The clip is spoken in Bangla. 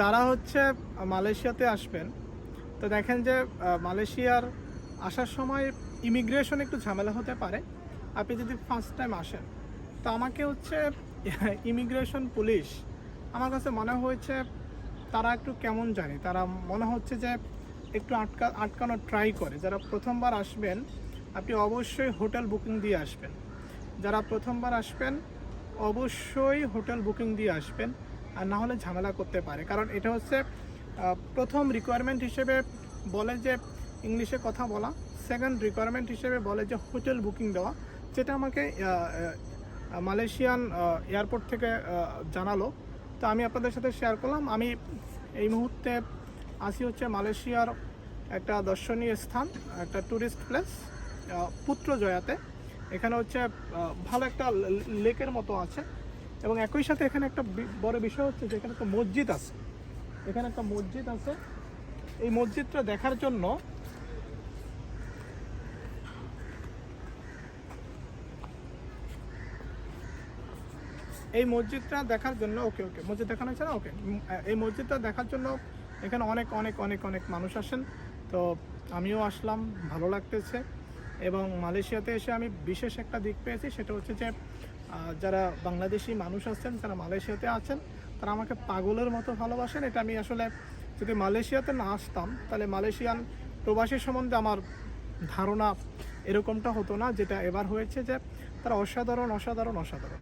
যারা হচ্ছে মালয়েশিয়াতে আসবেন, তো দেখেন যে মালয়েশিয়ার আসার সময় ইমিগ্রেশন একটু ঝামেলা হতে পারে। আপনি যদি ফার্স্ট টাইম আসেন, তো আমাকে হচ্ছে ইমিগ্রেশন পুলিশ আমার কাছে মনে হয়েছে তারা একটু কেমন জানি, তারা মনে হচ্ছে যে একটু আটকা আটকানোর ট্রাই করে। যারা প্রথমবার আসবেন, আপনি অবশ্যই হোটেল বুকিং দিয়ে আসবেন। যারা প্রথমবার আসবেন, অবশ্যই হোটেল বুকিং দিয়ে আসবেন। আর না হলে ঝামেলা করতে পারে। কারণ এটা হচ্ছে প্রথম রিকোয়ারমেন্ট হিসেবে বলে যে ইংলিশে কথা বলা সেকেন্ড রিকোয়ারমেন্ট হিসেবে বলে যে হোটেল বুকিং দেওয়া, যেটা আমাকে মালয়েশিয়ান এয়ারপোর্ট থেকে জানালো। তো আমি আপনাদের সাথে শেয়ার করলাম। আমি এই মুহূর্তে আসি হচ্ছে মালয়েশিয়ার একটা দর্শনীয় স্থান, একটা ট্যুরিস্ট প্লেস পুত্রজয়াতে। এখানে হচ্ছে ভালো একটা লেকের মতো আছে। এবং একই সাথে এখানে একটা বড় বিষয় হচ্ছে যে এখানে একটা মসজিদ আছে। এখানে একটা মসজিদ আছে। এই মসজিদটা দেখার জন্য এই মসজিদটা দেখার জন্য, ওকে ওকে, মসজিদ দেখানো হচ্ছে না? ওকে এই মসজিদটা দেখার জন্য এখানে অনেক অনেক অনেক অনেক মানুষ আসেন। তো আমিও আসলাম, ভালো লাগতেছে। এবং মালয়েশিয়াতে এসে আমি বিশেষ একটা দিক পেয়েছি, সেটা হচ্ছে যে যারা বাংলাদেশি মানুষ আছেন, যারা মালয়েশিয়াতে আছেন, তারা আমাকে পাগলের মতো ভালোবাসেন। এটা আমি আসলে যদি মালয়েশিয়াতে না আসতাম, তাহলে মালয়েশিয়ান প্রবাসী সম্বন্ধে আমার ধারণা এরকমটা হতো না, যেটা এবার হয়েছে যে তারা অসাধারণ অসাধারণ অসাধারণ।